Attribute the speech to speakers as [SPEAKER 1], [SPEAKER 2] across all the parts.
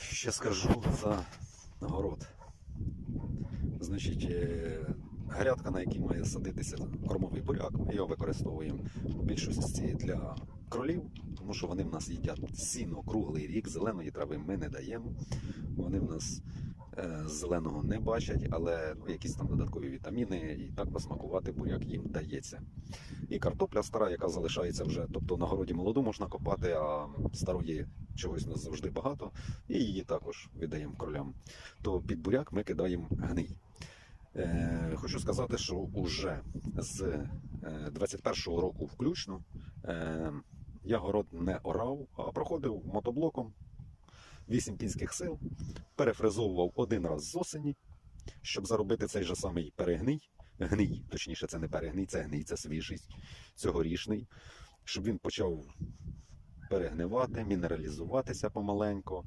[SPEAKER 1] Ще скажу за город. Значить, е, грядка, на якій має садитися кормовий буряк, ми його використовуємо в більшості для кролів, тому що вони в нас їдять сіно круглий рік, зеленої трави ми не даємо. Вони в нас зеленого не бачать, але ну, якісь там додаткові вітаміни і так посмакувати буряк їм дається. І картопля стара, яка залишається вже, тобто на городі молоду можна копати, а старої чогось у нас завжди багато, і її також віддаємо кролям. То під буряк ми кидаємо гний. Е, хочу сказати, що уже з е, 21-го року включно е, я город не орав, а проходив мотоблоком 8 кінських сил, перефрезовував один раз з осені, щоб заробити цей же самий перегній. Гній, точніше, це не перегній, це гній, це свіжий, цьогорічний, щоб він почав перегнивати, мінералізуватися помаленько.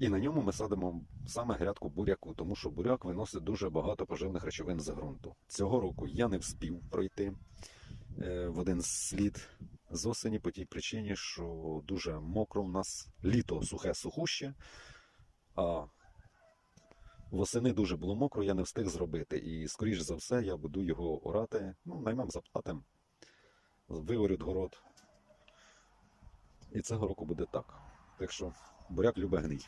[SPEAKER 1] І на ньому ми садимо саме грядку буряку, тому що буряк виносить дуже багато поживних речовин з ґрунту. Цього року я не вспів пройти е, в один слід з осені по тій причині, що дуже мокро в нас літо сухе сухуще, а восени дуже було мокро, я не встиг зробити. І, скоріш за все, я буду його орати, ну, наймам заплатим, виорють город. І цього року буде так. Так що буряк любить гній.